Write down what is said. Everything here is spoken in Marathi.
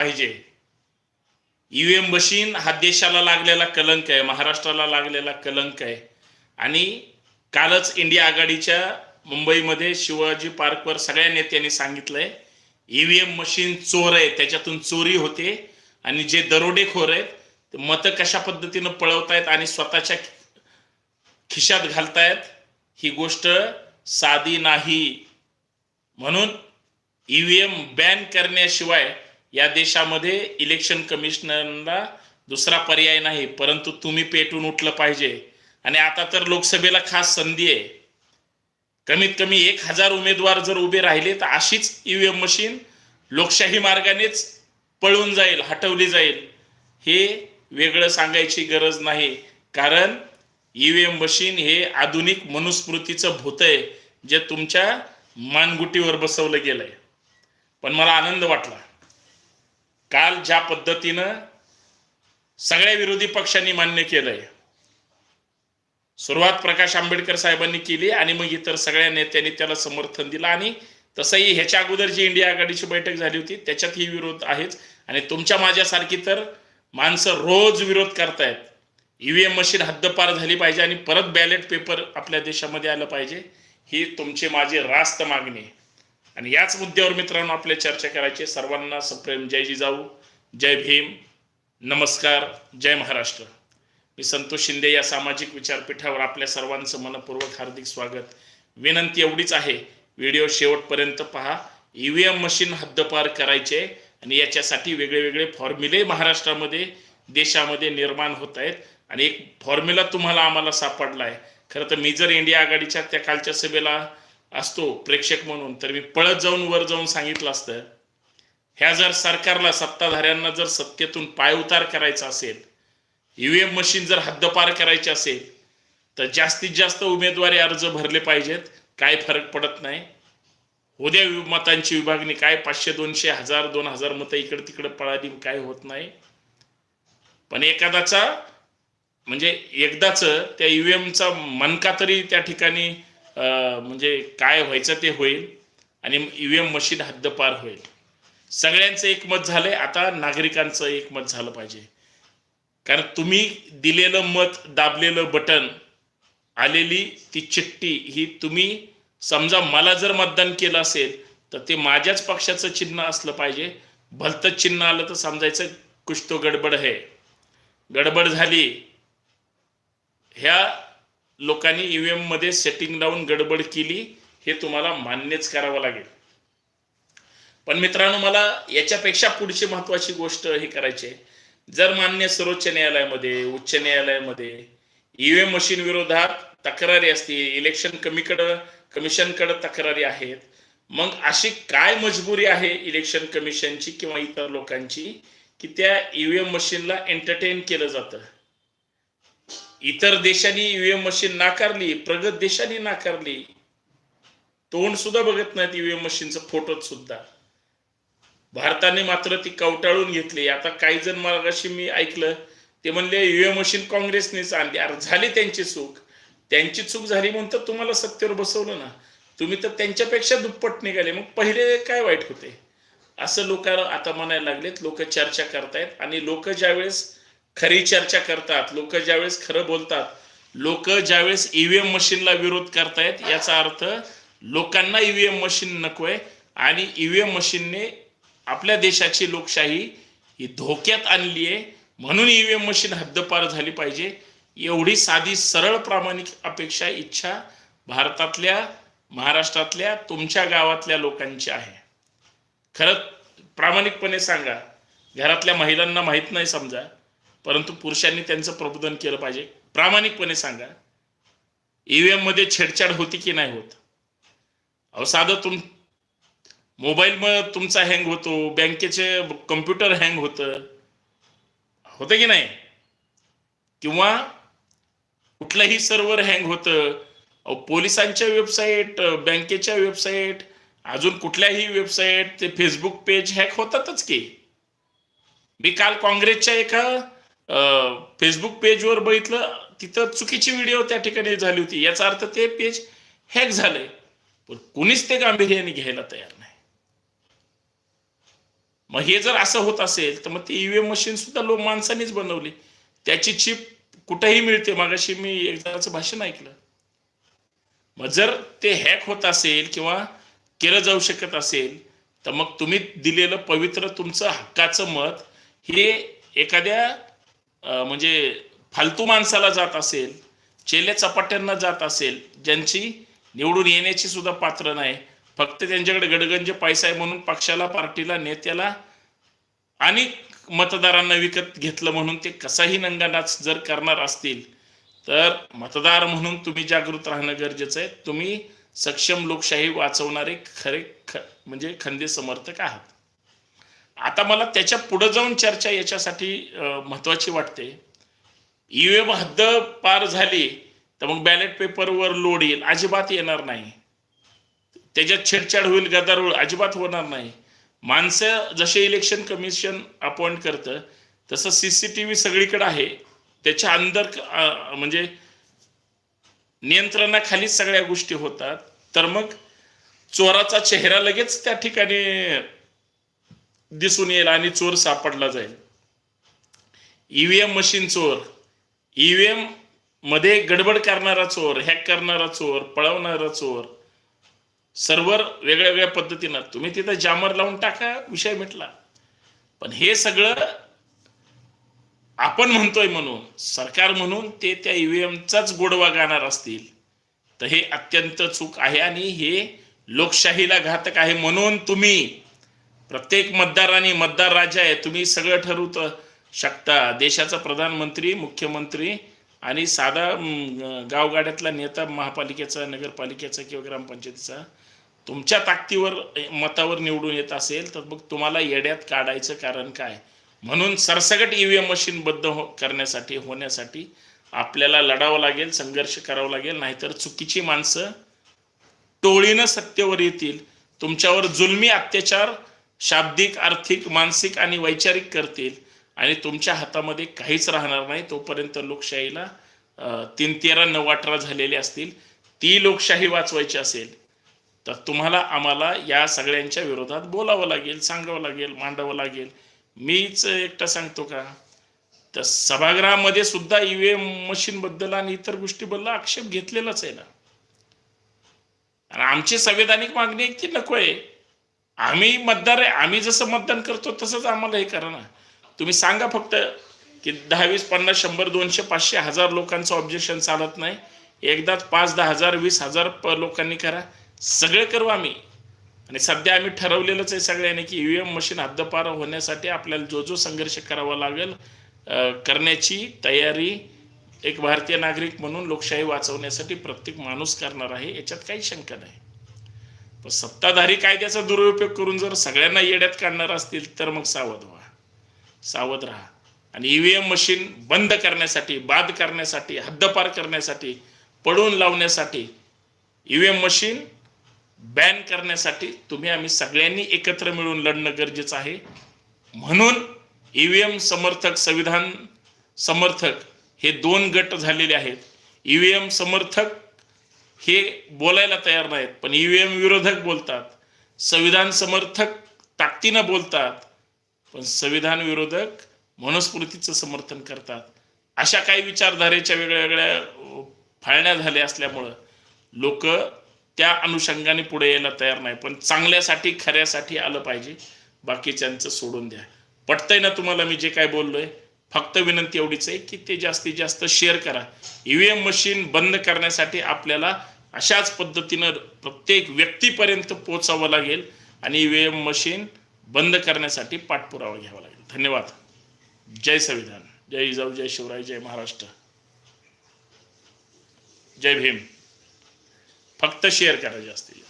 पाहिजे. ईव्हीएम मशीन हा देशाला लागलेला कलंक आहे महाराष्ट्राला लागलेला कलंक आहे. आणि कालच इंडिया आघाडीच्या मुंबईमध्ये शिवाजी पार्कवर सगळ्या नेत्यांनी सांगितलंय ईव्हीएम मशीन चोर आहे त्याच्यातून चोरी होते. आणि जे दरोडेखोर आहेत ते मतं कशा पद्धतीनं पळवतायत आणि स्वतःच्या खिशात घालतायत ही गोष्ट साधी नाही. म्हणून ईव्हीएम बॅन करण्याशिवाय या देशामध्ये इलेक्शन कमिशनरला दुसरा पर्याय नाही परंतु तुम्ही पेटून उठलं पाहिजे. आणि आता तर लोकसभेला खास संधी आहे. कमीत कमी एक हजार उमेदवार जर उभे राहिले तर अशीच ईव्हीएम मशीन लोकशाही मार्गानेच पळून जाईल हटवली जाईल. हे वेगळं सांगायची गरज नाही. कारण ईव्हीएम मशीन हे आधुनिक मनुस्मृतीचं भूत आहे जे तुमच्या मानगुटीवर बसवलं गेलंय. पण मला आनंद वाटला. काल ज्या पद्धतीनं सगळ्या विरोधी पक्षांनी मान्य केलंय सुरुवात प्रकाश आंबेडकर साहेबांनी केली आणि मग इतर सगळ्या नेत्यांनी त्याला समर्थन दिलं आणि तसंही ह्याच्या अगोदर जी इंडिया आघाडीची बैठक झाली होती त्याच्यातही विरोध आहेच आणि तुमच्या माझ्यासारखी तर माणसं रोज विरोध करतायत ईव्हीएम मशीन हद्दपार झाली पाहिजे आणि परत बॅलेट पेपर आपल्या देशामध्ये आलं पाहिजे ही तुमची माझी रास्त मागणी आहे. आणि याच मुद्द्यावर मित्रांनो आपल्या चर्चा करायची सर्वांना सप्रेम जय जिजाऊ जय भीम. नमस्कार जय महाराष्ट्र. मी संतोष शिंदे या सामाजिक विचारपीठावर आपल्या सर्वांचं मनपूर्वक हार्दिक स्वागत. विनंती एवढीच आहे व्हिडिओ शेवटपर्यंत पहा. ईव्हीएम मशीन हद्दपार करायचे आणि याच्यासाठी वेगळे वेगळे फॉर्म्युले महाराष्ट्रामध्ये देशामध्ये निर्माण होत आहेत. आणि एक फॉर्म्युला तुम्हाला आम्हाला सापडला आहे खरं तर मी जर इंडिया आघाडीच्या त्या कालच्या सभेला असतो प्रेक्षक म्हणून. तर मी पळत जाऊन वर जाऊन सांगितलं असतं ह्या जर सरकारला सत्ताधाऱ्यांना जर सत्तेतून पायउतार करायचा असेल ईव्हीएम मशीन जर हद्दपार करायची असेल तर जास्तीत जास्त उमेदवारी अर्ज भरले पाहिजेत. काय फरक पडत नाही. उद्या वि- मतांची विभागणी काय? पाचशे दोनशे हजार दोन हजार मतं इकडे तिकडे पळाली काय होत नाही. पण एखादाचा म्हणजे एकदाच त्या ईव्हीएमचा मनका तरी त्या ठिकाणी म्हणजे काय व्हायचं ते होईल आणि ईव्हीएम मशीन हद्दपार होईल. सगळ्यांचं एकमत झालंय आता नागरिकांचं एकमत झालं पाहिजे. कारण तुम्ही दिलेलं मत दाबलेलं बटन आलेली ती चिठ्ठी ही तुम्ही समजा मला जर मतदान केलं असेल तर ते माझ्याच पक्षाचं चिन्ह असलं पाहिजे. भलतं चिन्ह आलं तर समजायचं कुछ तो गडबड आहे गडबड झाली. ह्या लोकांनी ईव्हीएममध्ये सेटिंग लावून गडबड केली हे तुम्हाला मान्यच करावं लागेल पण मित्रांनो मला याच्यापेक्षा पुढची महत्वाची गोष्ट हे करायची आहे. जर मान्य सर्वोच्च न्यायालयामध्ये उच्च न्यायालयामध्ये ईव्हीएम मशीन विरोधात तक्रारी असतील इलेक्शन कमीकडं कमिशनकडे तक्रारी आहेत मग अशी काय मजबुरी आहे इलेक्शन कमिशनची किंवा इतर लोकांची की त्या ईव्हीएम मशीनला एंटरटेन केलं जातं इतर देशांनी ईव्हीएम मशीन नाकारली प्रगत देशांनी नाकारली. तोंड सुद्धा बघत नाहीत ईव्हीएम मशीनचं फोटोत सुद्धा. भारताने मात्र ती कवटाळून घेतली. आता काही जण मार्गाशी मी ऐकलं ते म्हणले ईव्हीएम मशीन काँग्रेसनेच आणली. अरे झाली त्यांची चूक. त्यांची चूक झाली म्हणून तर तुम्हाला सत्तेवर बसवलं ना. तुम्ही तर त्यांच्यापेक्षा दुप्पट निघाले. मग पहिले काय वाईट होते? असं लोक आता म्हणायला लागलेत लोक चर्चा करतायत आणि लोक ज्यावेळेस खरी चर्चा करतात लोक ज्यावेळेस खरं बोलतात लोक ज्यावेळेस ईव्हीएम मशीनला विरोध करतायत याचा अर्थ लोकांना ईव्हीएम मशीन नकोय आणि ईव्हीएम मशीनने आपल्या देशाची लोकशाही ही धोक्यात आणली आहे. म्हणून ईव्हीएम मशीन हद्दपार झाली पाहिजे. एवढी साधी सरळ प्रामाणिक अपेक्षा इच्छा भारतातल्या महाराष्ट्रातल्या तुमच्या गावातल्या लोकांची आहे. खरं प्रामाणिकपणे सांगा. घरातल्या महिलांना माहीत नाही समजा. परंतु पुरुषांनी त्यांचं प्रबोधन केलं पाहिजे. प्रामाणिकपणे सांगा ईव्हीएममध्ये छेडछाड होती की नाही होत? अहो साधं तुम मोबाईल मग तुमचा हँग होतो बँकेचे कम्प्युटर हँग होतं. होतं की नाही? किंवा कुठलंही सर्व्हर हँग होतं. अहो, पोलिसांच्या वेबसाईट बँकेच्या वेबसाईट अजून कुठल्याही वेबसाईट ते फेसबुक पेज हॅक होतातच की. मी काल काँग्रेसच्या एका फेसबुक पेजवर बघितलं तिथं चुकीची व्हिडिओ त्या ठिकाणी झाली होती. याचा अर्थ ते पेज हॅक झालंय. पण कुणीच ते गांभीर्याने घ्यायला तयार नाही. मग हे जर असं होत असेल तर मग ती ईव्हीएम मशीन सुद्धा लोक माणसांनीच बनवली. त्याची चिप कुठेही मिळते. मागाशी मी एकदाच भाषण ऐकलं. मग जर ते हॅक होत असेल किंवा केलं जाऊ शकत असेल तर मग तुम्ही दिलेलं पवित्र तुमचं हक्काचं मत हे एखाद्या म्हणजे फालतू माणसाला जात असेल चेले चपाट्यांना जात असेल ज्यांची निवडून येण्याची सुद्धा पात्र नाही. फक्त त्यांच्याकडे गडगंज पैसा आहे म्हणून पक्षाला पार्टीला नेत्याला आणि मतदारांना विकत घेतलं म्हणून ते कसाही नंगानाच जर करणार असतील तर मतदार म्हणून तुम्ही जागृत राहणं गरजेचं आहे. तुम्ही सक्षम लोकशाही वाचवणारे खरे ख म्हणजे खंदे समर्थक आहात. आता मला त्याच्या पुढे जाऊन चर्चा याच्यासाठी महत्वाची वाटते. ईव्हीएम हद्द पार झाली तर मग बॅलेट पेपरवर लोड येईल. अजिबात येणार नाही. त्याच्यात छेडछाड होईल गदार होईल अजिबात होणार नाही. माणसं जसे इलेक्शन कमिशन अपॉइंट करतं तसं सी सी टी व्ही सगळीकडे आहे. त्याच्या अंदर म्हणजे नियंत्रणाखाली सगळ्या गोष्टी होतात. तर मग चोराचा चेहरा लगेच त्या ठिकाणी दिसून येईल आणि चोर सापडला जाईल. ईव्हीएम मशीन चोर ईव्हीएममध्ये गडबड करणारा चोर हॅक करणारा चोर पळवणारा चोर सर्व्हर वेगळ्या वेगळ्या पद्धतीनं. तुम्ही तिथं जामर लावून टाका विषय मिटला. पण हे सगळं आपण म्हणतोय म्हणून सरकार म्हणून ते त्या ईव्हीएमचाच गोडवा गाणार असतील. तर हे अत्यंत चूक आहे आणि हे लोकशाहीला घातक आहे म्हणून तुम्ही प्रत्येक मतदारांनी मतदार राजा आहे तुम्ही सगळं ठरवत शकता. देशाचा प्रधानमंत्री मुख्यमंत्री आणि साधा गावगाड्यातला नेता महापालिकेचा नगरपालिकेचा किंवा ग्रामपंचायतीचा तुमच्या ताकदीवर मतावर निवडून येत असेल तर मग तुम्हाला येड्यात काढायचं कारण काय? म्हणून सरसगट ई ईव्हीएम मशीन बद्ध हो करण्यासाठी होण्यासाठी आपल्याला लढावं लागेल संघर्ष करावा लागेल नाहीतर चुकीची माणसं टोळीनं सत्तेवर येतील. तुमच्यावर जुलमी अत्याचार शाब्दिक आर्थिक मानसिक आणि वैचारिक करतील आणि तुमच्या हातामध्ये काहीच राहणार नाही. तोपर्यंत लोकशाहीला तीन तेरा नऊ अठरा झालेले असतील. ती लोकशाही वाचवायची असेल तर तुम्हाला आम्हाला या सगळ्यांच्या विरोधात बोलावं लागेल सांगावं लागेल मांडावं लागेल. मीच एकटा सांगतो का? तर सभागृहामध्ये सुद्धा ईव्हीएम मशीन बद्दल आणि इतर गोष्टीबद्दल आक्षेप घेतलेलाच आहे ना. आणि आमची संवैधानिक मागणी आहे की नको आहे. आम्ही मतदार आहे आम्ही जसं मतदान करतो तसंच आम्हाला हे करा ना. तुम्ही सांगा फक्त की दहा वीस पन्नास शंभर दोनशे पाचशे हजार लोकांचं ऑब्जेक्शन चालत नाही. एकदाच पाच दहा हजार वीस हजार प लोकांनी करा. सगळं करू आम्ही. आणि सध्या आम्ही ठरवलेलंच आहे सगळ्यांनी की ईव्हीएम मशीन हद्दपार होण्यासाठी आपल्याला जो जो संघर्ष करावा लागेल करण्याची तयारी एक भारतीय नागरिक म्हणून लोकशाही वाचवण्यासाठी प्रत्येक माणूस करणार आहे. याच्यात काही शंका नाही. सत्ताधारी कायद्याचा दुरुपयोग करून जर सगळ्यांना येड्यात काढणार असतील तर मग सावध व्हा. सावध राहा. आणि ईव्हीएम मशीन बंद करण्यासाठी बाद करण्यासाठी हद्दपार करण्यासाठी पडून लावण्यासाठी ईव्हीएम मशीन बॅन करण्यासाठी तुम्ही आम्ही सगळ्यांनी एकत्र मिळून लढणं गरजेचं आहे. म्हणून ईव्हीएम समर्थक संविधान समर्थक हे दोन गट झालेले आहेत. ईव्हीएम समर्थक हे बोलायला तयार नाहीत पण ईव्हीएम विरोधक बोलतात संविधान समर्थक ताकदीनं बोलतात पण संविधान विरोधक मनुस्मृतीचं समर्थन करतात. अशा काही विचारधारेच्या वेगळ्या वेगळ्या फाळण्या झाल्या असल्यामुळं लोक त्या अनुषंगाने पुढे यायला तयार नाही पण चांगल्यासाठी खऱ्यासाठी आलं पाहिजे. बाकीच्यांचं सोडून द्या. पटतंय ना तुम्हाला मी जे काय बोललोय? फक्त विनंती एवढीच आहे की ते जास्तीत जास्त शेअर करा. ईव्हीएम मशीन बंद करण्यासाठी आपल्याला अशाच पद्धतीनं प्रत्येक व्यक्तीपर्यंत पोचावं लागेल आणि ईव्हीएम मशीन बंद करण्यासाठी पाठपुरावा घ्यावा लागेल. धन्यवाद. जय संविधान. जय इजाऊ जय शिवराय जय महाराष्ट्र. जय भीम. फक्त शेअर करा जास्तीत जास्त.